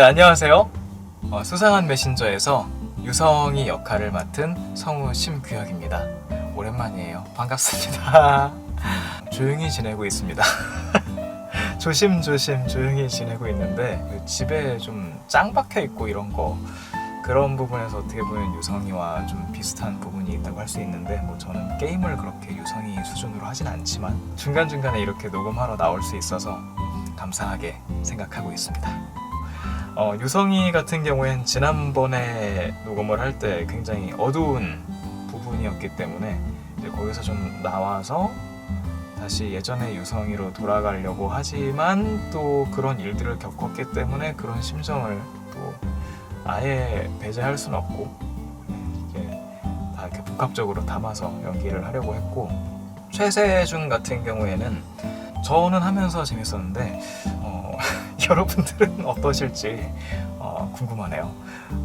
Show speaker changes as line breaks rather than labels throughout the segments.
네, 안녕하세요. 어, 수상한 메신저에서 유성이 역할을 맡은 성우 심규혁입니다. 오랜만이에요. 반갑습니다. 조용히 지내고 있습니다. 조심조심 조용히 지내고 있는데 그 집에 좀 짱 박혀 있고 이런 거 그런 부분에서 어떻게 보면 유성이와 좀 비슷한 부분이 있다고 할 수 있는데 뭐 저는 게임을 그렇게 유성이 수준으로 하진 않지만 중간중간에 이렇게 녹음하러 나올 수 있어서 감사하게 생각하고 있습니다. 어, 유성이 같은 경우엔 지난번에 녹음을 할 때 굉장히 어두운 부분이었기 때문에 이제 거기서 좀 나와서 다시 예전의 유성이로 돌아가려고 하지만 또 그런 일들을 겪었기 때문에 그런 심정을 또 아예 배제할 수는 없고 이게 다 이렇게 복합적으로 담아서 연기를 하려고 했고 최세준 같은 경우에는 저는 하면서 재밌었는데 어, 여러분들은 어떠실지 어, 궁금하네요.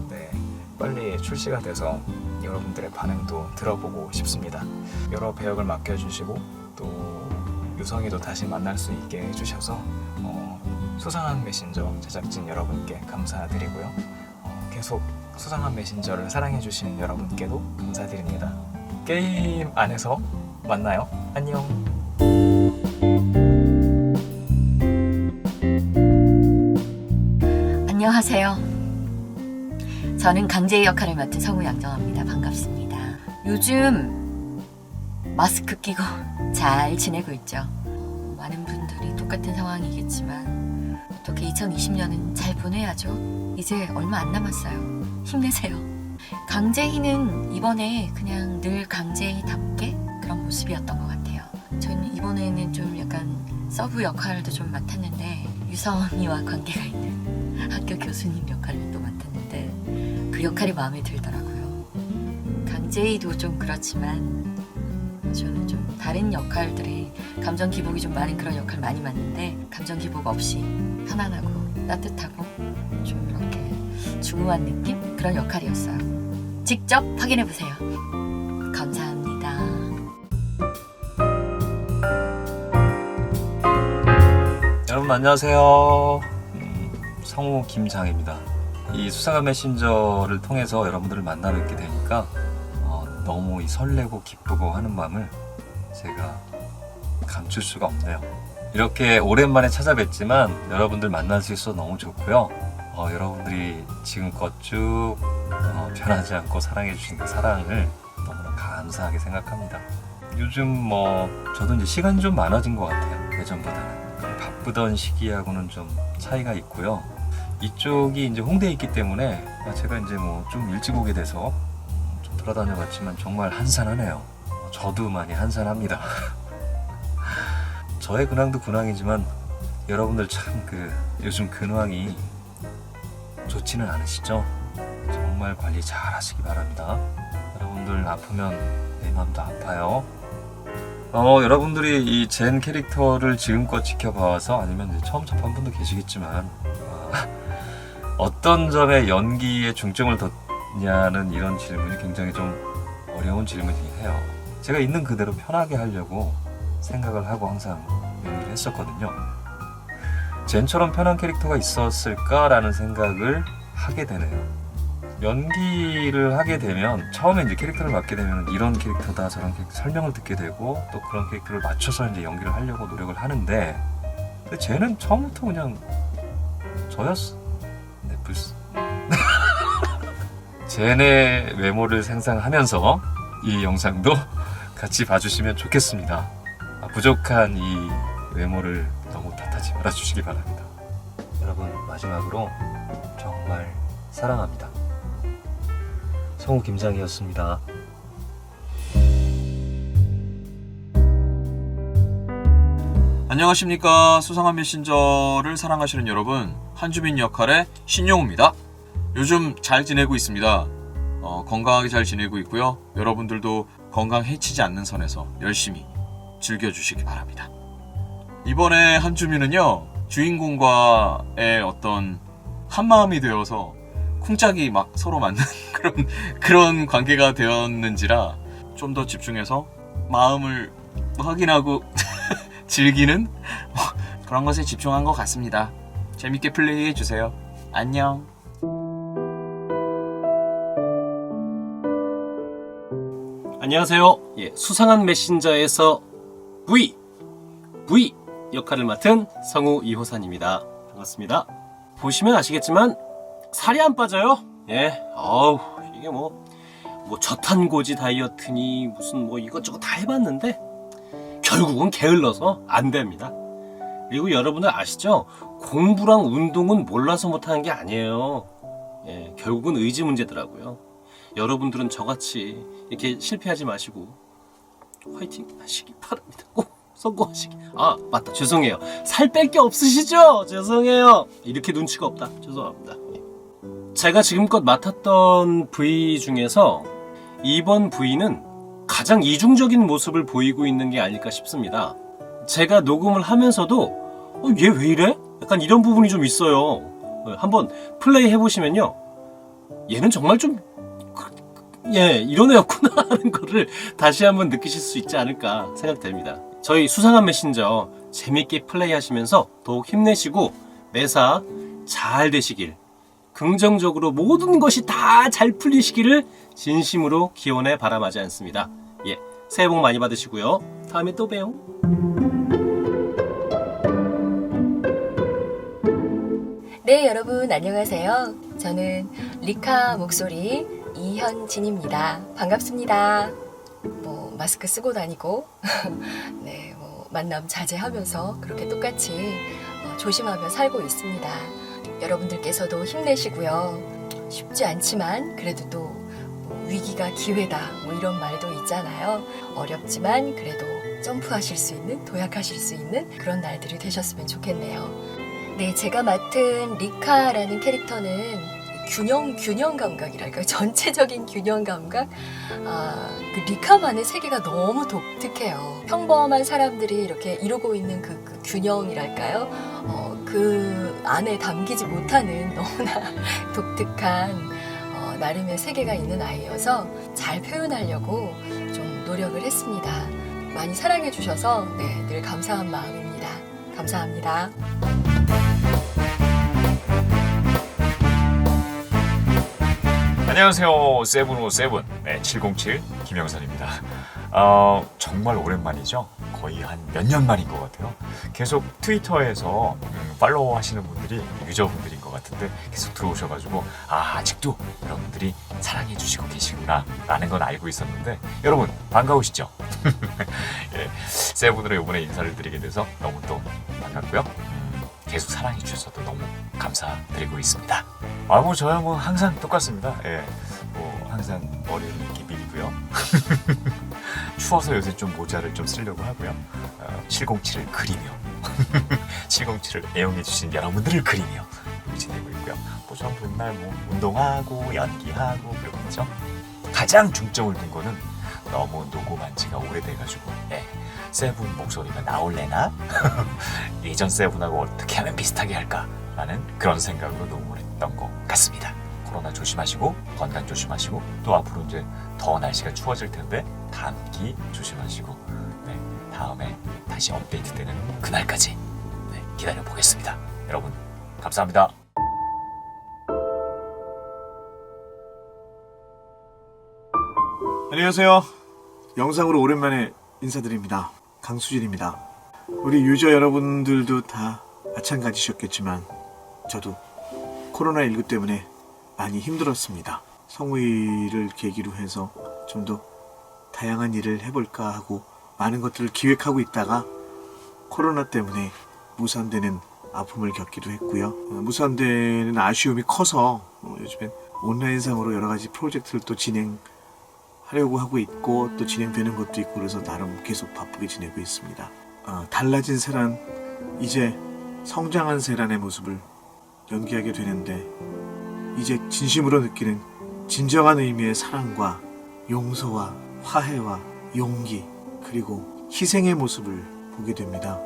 네, 빨리 출시가 돼서 여러분들의 반응도 들어보고 싶습니다. 여러 배역을 맡겨주시고 또 유성이도 다시 만날 수 있게 해주셔서 어, 수상한 메신저 제작진 여러분께 감사드리고요. 어, 계속 수상한 메신저를 사랑해주시는 여러분께도 감사드립니다. 게임 안에서 만나요. 안녕.
저는 강제의 역할을 맡은 성우 양정아입니다. 반갑습니다. 요즘 마스크 끼고 잘 지내고 있죠. 어, 많은 분들이 똑같은 상황이겠지만 어떻게 2020년은 잘 보내야죠. 이제 얼마 안 남았어요. 힘내세요. 강재희는 이번에 그냥 늘 강재희답게 그런 모습이었던 것 같아요. 저는 이번에는 좀 약간 서브 역할도 좀 맡았는데 유성이와 관계가 있는 학교 교수님 역할을 역할이 마음에 들더라고요. 강재희도 좀 그렇지만 저는 좀 다른 역할들이 감정 기복이 좀 많은 그런 역할 많이 맡는데 감정 기복 없이 편안하고 따뜻하고 좀 이렇게 중후한 느낌 그런 역할이었어요. 직접 확인해 보세요. 감사합니다.
여러분 안녕하세요. 음, 성우 김장입니다. 이 수사관 메신저를 통해서 여러분들을 만나 뵙게 되니까 어, 너무 이 설레고 기쁘고 하는 마음을 제가 감출 수가 없네요. 이렇게 오랜만에 찾아뵙지만 여러분들 만날 수 있어서 너무 좋고요. 어, 여러분들이 지금껏 쭉 어, 변하지 않고 사랑해주신 그 사랑을 너무나 감사하게 생각합니다. 요즘 뭐 저도 이제 시간이 좀 많아진 것 같아요. 예전보다는. 바쁘던 시기하고는 좀 차이가 있고요. 이쪽이 이제 홍대에 있기 때문에 제가 이제 뭐 좀 일찍 오게 돼서 좀 돌아다녀 봤지만 정말 한산하네요. 저도 많이 한산합니다. 저의 근황도 근황이지만 여러분들 참 그 요즘 근황이 좋지는 않으시죠? 정말 관리 잘 하시기 바랍니다. 여러분들 아프면 내 마음도 아파요. 어, 여러분들이 이 젠 캐릭터를 지금껏 지켜봐와서 아니면 처음 접한 분도 계시겠지만 어, 떤 점에 연기에 중점을 뒀냐는 이런 질문이 굉장히 좀 어려운 질문이긴 해요. 제가 있는 그대로 편하게 하려고 생각을 하고 항상 연기를 했었거든요. 젠처럼 편한 캐릭터가 있었을까라는 생각을 하게 되네요. 연기를 하게 되면 처음에 이제 캐릭터를 맡게 되면 이런 캐릭터다 저런 캐릭터 설명을 듣게 되고 또 그런 캐릭터를 맞춰서 이제 연기를 하려고 노력을 하는데 근데 쟤는 처음부터 그냥 저였어 넷플스 젠의 외모를 생상하면서 이 영상도 같이 봐주시면 좋겠습니다. 아, 부족한 이 외모를 너무 탓하지 말아주시기 바랍니다. 여러분 마지막으로 정말 사랑합니다. 성우 김장이었습니다.
안녕하십니까. 수상한 메신저를 사랑하시는 여러분 한주민 역할의 신용우입니다. 요즘 잘 지내고 있습니다. 어, 건강하게 잘 지내고 있고요. 여러분들도 건강 해치지 않는 선에서 열심히 즐겨주시기 바랍니다. 이번에 한주민은요 주인공과의 어떤 한마음이 되어서 쿵짝이 막 서로 맞는 그런 그런 관계가 되었는지라 좀 더 집중해서 마음을 확인하고 즐기는 그런 것에 집중한 것 같습니다. 재밌게 플레이해 주세요. 안녕.
안녕하세요. 예, 수상한 메신저에서 V V 역할을 맡은 성우 이호산입니다. 반갑습니다. 보시면 아시겠지만 살이 안 빠져요. 예, 어우 이게 뭐, 뭐 저탄고지 다이어트니 무슨 뭐 이것저것 다 해봤는데 결국은 게을러서 안 됩니다. 그리고 여러분들 아시죠? 공부랑 운동은 몰라서 못하는 게 아니에요. 예, 결국은 의지 문제더라고요. 여러분들은 저같이 이렇게 실패하지 마시고 화이팅 하시기 바랍니다. 꼭 성공하시기. 아 맞다 죄송해요. 살 뺄 게 없으시죠? 죄송해요. 이렇게 눈치가 없다. 죄송합니다. 제가 지금껏 맡았던 부위 중에서 이번 부위는 가장 이중적인 모습을 보이고 있는 게 아닐까 싶습니다. 제가 녹음을 하면서도 어, 얘 왜 이래? 약간 이런 부분이 좀 있어요. 어, 한번 플레이 해보시면요. 얘는 정말 좀 예, 이런 애였구나 하는 거를 다시 한번 느끼실 수 있지 않을까 생각됩니다. 저희 수상한 메신저 재밌게 플레이 하시면서 더욱 힘내시고 매사 잘 되시길 긍정적으로 모든 것이 다 잘 풀리시기를 진심으로 기원해 바람하지 않습니다. 예, 새해 복 많이 받으시고요. 다음에 또 봬요.
네, 여러분 안녕하세요. 저는 리카 목소리 이현진입니다. 반갑습니다. 뭐 마스크 쓰고 다니고 네, 뭐 만남 자제하면서 그렇게 똑같이 어, 조심하며 살고 있습니다. 여러분들께서도 힘내시고요. 쉽지 않지만 그래도 또 뭐 위기가 기회다 뭐 이런 말도 있잖아요. 어렵지만 그래도 점프하실 수 있는 도약하실 수 있는 그런 날들이 되셨으면 좋겠네요. 네, 제가 맡은 리카라는 캐릭터는 균형 균형 감각이랄까요? 전체적인 균형 감각. 아, 그 리카만의 세계가 너무 독특해요. 평범한 사람들이 이렇게 이루고 있는 그, 그 균형이랄까요? 어, 그 안에 담기지 못하는 너무나 독특한 어, 나름의 세계가 있는 아이여서 잘 표현하려고 좀 노력을 했습니다. 많이 사랑해 주셔서 네, 늘 감사한 마음입니다. 감사합니다.
안녕하세요. 세븐오 세븐 네, 707 김영선입니다. 어, 정말 오랜만이죠. 거의 한 몇 년 만인 것 같아요. 계속 트위터에서 음, 팔로우 하시는 분들이 유저분들인 것 같은데 계속 들어오셔가지고 아 아직도 여러분들이 사랑해 주시고 계시구나 라는 건 알고 있었는데 여러분 반가우시죠? 예, 세븐으로 이번에 인사를 드리게 돼서 너무 또 반갑고요. 음, 계속 사랑해 주셔서 또 너무 감사드리고 있습니다. 아뭐 저야 뭐 항상 똑같습니다. 예, 뭐 항상 머리를 밀고요. 추워서 요새 좀 모자를 좀 쓰려고 하고요. 어, 707을 그리며 707을 애용해 주신 여러분들을 그리며 지내고 있고요. 뭐 저는 맨날 뭐 운동하고 연기하고 그러고 있죠. 가장 중점을 둔 거는 너무 녹음한 지가 오래돼가지고 예, 세븐 목소리가 나올래나? 예전 세븐하고 어떻게 하면 비슷하게 할까라는 그런 생각으로 녹음 을 했던 것 같습니다. 코로나 조심하시고 건강 조심하시고 또 앞으로 이제 더 날씨가 추워질 텐데 감기 조심하시고 네, 다음에 다시 업데이트 되는 그날까지 네, 기다려 보겠습니다. 여러분 감사합니다.
안녕하세요. 영상으로 오랜만에 인사드립니다. 강수진입니다. 우리 유저 여러분들도 다 마찬가지셨겠지만 저도 코로나19 때문에 많이 힘들었습니다. 성우일을 계기로 해서 좀 더 다양한 일을 해볼까 하고 많은 것들을 기획하고 있다가 코로나 때문에 무산되는 아픔을 겪기도 했고요. 어, 무산되는 아쉬움이 커서 어, 요즘엔 온라인상으로 여러 가지 프로젝트를 또 진행 하려고 하고 있고 또 진행되는 것도 있고 그래서 나름 계속 바쁘게 지내고 있습니다. 어, 달라진 세란 이제 성장한 세란의 모습을 연기하게 되는데 이제 진심으로 느끼는 진정한 의미의 사랑과 용서와 화해와 용기 그리고 희생의 모습을 보게 됩니다.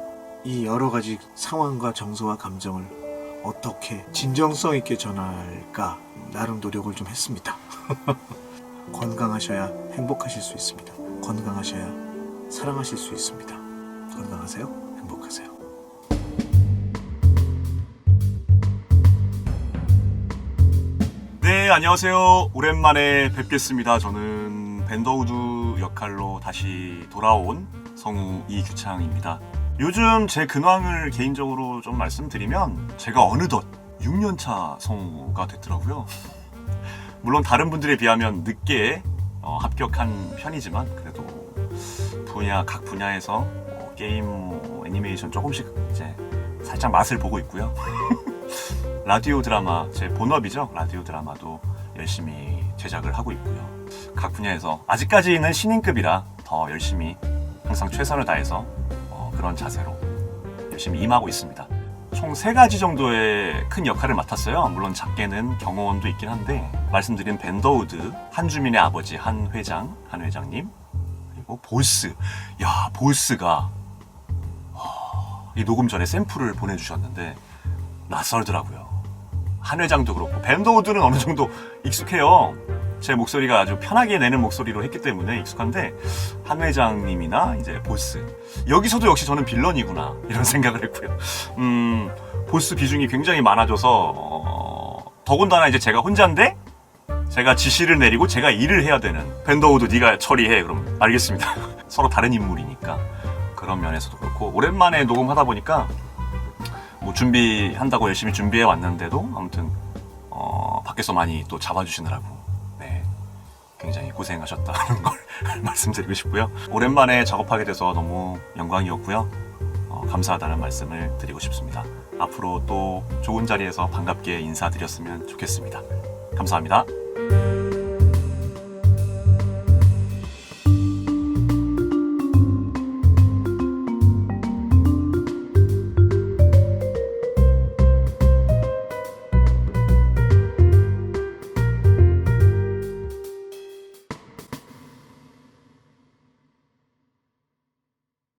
이 여러 가지 상황과 정서와 감정을 어떻게 진정성 있게 전할까 나름 노력을 좀 했습니다. 건강하셔야 행복하실 수 있습니다. 건강하셔야 사랑하실 수 있습니다. 건강하세요.
네, 안녕하세요. 오랜만에 뵙겠습니다. 저는 밴더우드 역할로 다시 돌아온 성우 이규창입니다. 요즘 제 근황을 개인적으로 좀 말씀드리면 제가 어느덧 6년차 성우가 됐더라고요. 물론 다른 분들에 비하면 늦게 어, 합격한 편이지만 그래도 분야 각 분야에서 뭐 게임, 뭐 애니메이션 조금씩 이제 살짝 맛을 보고 있고요. 라디오 드라마 제 본업이죠. 라디오 드라마도 열심히 제작을 하고 있고요. 각 분야에서 아직까지는 신인급이라 더 열심히 항상 최선을 다해서 어, 그런 자세로 열심히 임하고 있습니다. 총 세 가지 정도의 큰 역할을 맡았어요. 물론 작게는 경호원도 있긴 한데 말씀드린 밴더우드 한주민의 아버지 한 회장 한 회장님 그리고 보스 야 보스가 와, 이 녹음 전에 샘플을 보내주셨는데 낯설더라고요. 한 회장도 그렇고 밴더우드는 어느 정도 익숙해요. 제 목소리가 아주 편하게 내는 목소리로 했기 때문에 익숙한데 한 회장님이나 이제 보스 여기서도 역시 저는 빌런이구나 이런 생각을 했고요. 음 보스 비중이 굉장히 많아져서 어, 더군다나 이제 제가 혼자인데 제가 지시를 내리고 제가 일을 해야 되는 밴더우드 네가 처리해 그럼 알겠습니다. 서로 다른 인물이니까 그런 면에서도 그렇고 오랜만에 녹음하다 보니까 뭐 준비한다고 열심히 준비해 왔는데도 아무튼 어, 밖에서 많이 또 잡아주시느라고 네 굉장히 고생하셨다는 걸 말씀드리고 싶고요. 오랜만에 작업하게 돼서 너무 영광이었고요. 어, 감사하다는 말씀을 드리고 싶습니다. 앞으로 또 좋은 자리에서 반갑게 인사드렸으면 좋겠습니다. 감사합니다.